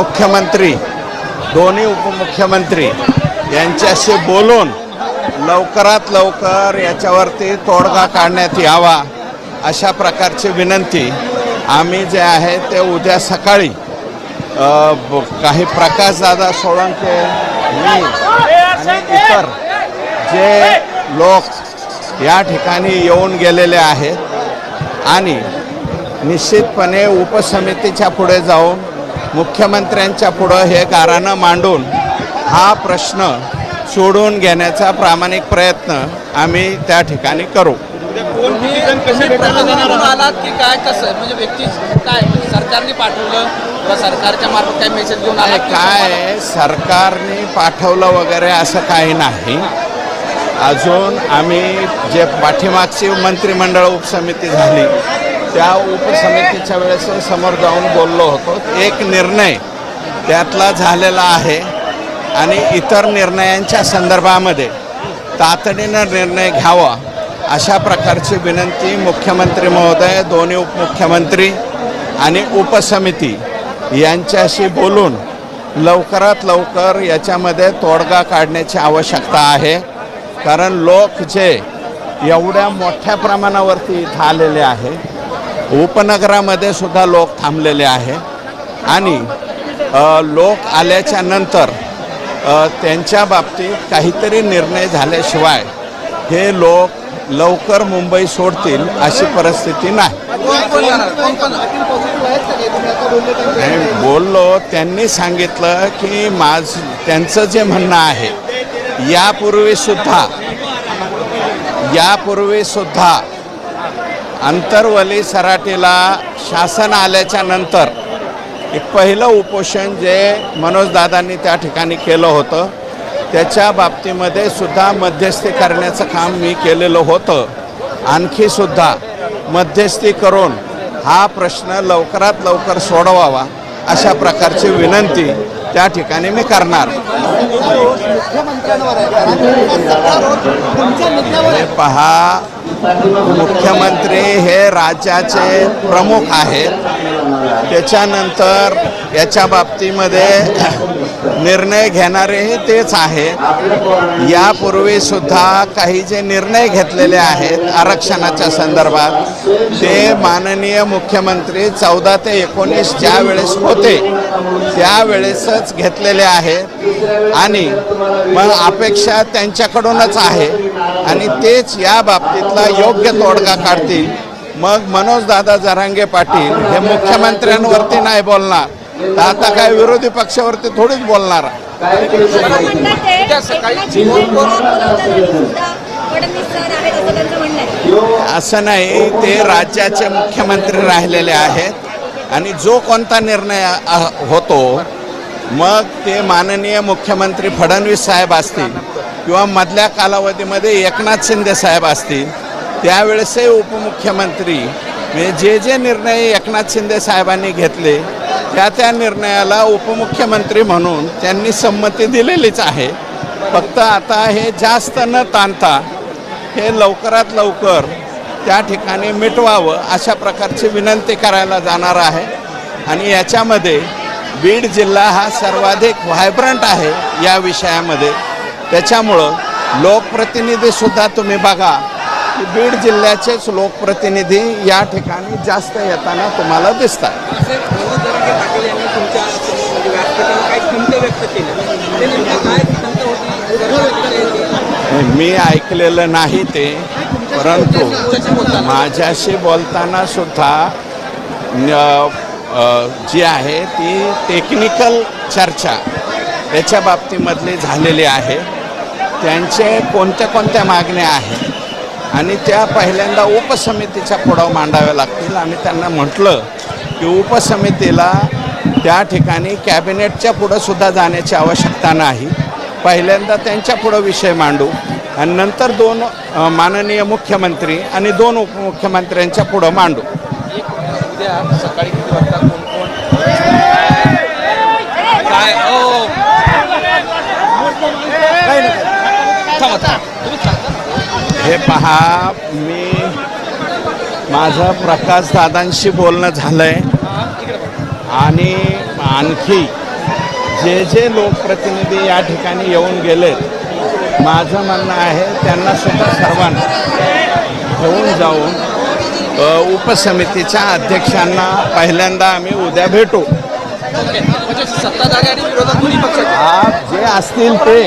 मुख्यमंत्री दोन्ही उपमुख्यमंत्री यांच्याशी बोलून लवकरात लवकर याच्यावरती तोडगा काढण्यात यावा अशा प्रकारची विनंती आम्ही जे आहे ते उद्या सकाळी काही प्रकाशदादा सोळंके मी आणि इतर जे लोक या ठिकाणी येऊन गेलेले आहेत आणि निश्चितपणे उपसमितीच्या पुढे जाऊन मुख्यमंत्र्यांच्या पुढं हे गारानं मांडून हा प्रश्न सोडून घेण्याचा प्रामाणिक प्रयत्न आम्ही त्या ठिकाणी करू. प्रशासनाकडून आलात की काय कसं? म्हणजे व्यक्ती काय? सरकारने पाठवलं किंवा सरकारच्या मार्फत काय मेसेज घेऊन आला आणि काय? सरकारने पाठवलं वगैरे असं काही नाही. अजून आम्ही जे पाठीमागची मंत्रिमंडळ उपसमिती झाली त्या उपसमितीच्या वेळेस समोर जाऊन बोललो होतो. एक निर्णय त्यातला झालेला आहे आणि इतर निर्णयांच्या संदर्भामध्ये तातडीनं निर्णय घ्यावा अशा प्रकारची विनंती मुख्यमंत्री महोदय दोन्ही उपमुख्यमंत्री आणि उपसमिती यांच्याशी बोलून लवकरात लवकर याच्यामध्ये तोडगा काढण्याची आवश्यकता आहे. कारण लोक जे एवढ्या मोठ्या प्रमाणावरती इथं आलेले आहे उपनगरामध्ये सुद्धा लोक थांबलेले आहे. आणि लोक आल्याच्यानंतर त्यांच्या बाबतीत काहीतरी निर्णय झाल्याशिवाय हे लोक लवकर मुंबई सोडतील अशी परिस्थिती नाही. बोललो त्यांनी सांगितलं की माझ त्यांचं जे म्हणणं आहे यापूर्वी सुद्धा अंतरवली सराटीला शासन आल्याच्यानंतर एक पहिलं उपोषण जे मनोजदादांनी त्या ठिकाणी केलं होतं त्याच्या बाबतीमध्ये सुद्धा मध्यस्थी करण्याचं काम मी केलेलं होतं. आणखी सुद्धा मध्यस्थी करून हा प्रश्न लवकरात लवकर सोडवावा अशा प्रकारची विनंती त्या ठिकाणी मी करणार. पहा मुख्यमंत्री हे राज्याचे प्रमुख आहेत. त्याच्यानंतर याच्या बाबतीमध्ये निर्णय घेणारेही तेच आहे. यापूर्वी सुद्धा काही जे निर्णय घेतलेले आहेत आरक्षणाच्या संदर्भात ते माननीय मुख्यमंत्री चौदा ते एकोणीस ज्या वेळेस होते त्यावेळेसच घेतलेले आहेत. आणि मग अपेक्षा त्यांच्याकडूनच आहे. आणि तेच या बाबतीतला योग्य तोडगा काढतील. मग मनोजदादा जरांगे पाटील हे मुख्यमंत्र्यांवरती नाही बोलणार. तर आता काय विरोधी पक्षावरती थोडीच बोलणार. असं नाही ते राज्याचे मुख्यमंत्री राहिलेले आहेत आणि जो कोणता निर्णय होतो मग ते माननीय मुख्यमंत्री फडणवीस साहेब असतील किंवा मधल्या कालावधीमध्ये एकनाथ शिंदे साहेब असतील त्यावेळेसही उपमुख्यमंत्री म्हणजे जे जे निर्णय एकनाथ शिंदे साहेबांनी घेतले त्या त्या निर्णयाला उपमुख्यमंत्री म्हणून त्यांनी संमती दिलेलीच आहे. फक्त आता हे जास्त न ताणता हे लवकरात लवकर त्या ठिकाणी मिटवावं अशा प्रकारची विनंती करायला जाणार आहे. आणि याच्यामध्ये बीड जिल्हा हा सर्वाधिक व्हायब्रंट आहे या विषयामध्ये. त्याच्यामुळं लोकप्रतिनिधीसुद्धा तुम्ही बघा बीड जिल्ह्याचेच लोकप्रतिनिधी या ठिकाणी जास्त येताना तुम्हाला दिसतात. म्हणजे. मी ऐकलेलं नाही ते परंतु माझ्याशी बोलताना सुद्धा जी आहे ती टेक्निकल चर्चा याच्या बाबतीमधली झालेली आहे. त्यांचे कोणत्या कोणत्या मागण्या आहेत? आणि त्या पहिल्यांदा उपसमितीच्या पुढं मांडाव्या लागतील. आम्ही त्यांना म्हटलं की उपसमितीला त्या ठिकाणी कॅबिनेटच्या पुढं सुद्धा जाण्याची आवश्यकता नाही. पहिल्यांदा त्यांच्या पुढं विषय मांडू आणि नंतर दोन माननीय मुख्यमंत्री आणि दोन उपमुख्यमंत्र्यांच्या पुढं मांडू. उद्या सकाळी किती वाजता कोण कोण? काय? ओ! थांबा. हे पहा मी माझं प्रकाशदादांशी बोलणं झालं आहे आणि आणखी जे जे लोकप्रतिनिधी या ठिकाणी येऊन गेलेत माझं म्हणणं आहे त्यांना सुद्धा सर्वांना घेऊन जाऊन उपसमितीच्या अध्यक्षांना पहिल्यांदा आम्ही उद्या भेटू. म्हणजे जे असतील ते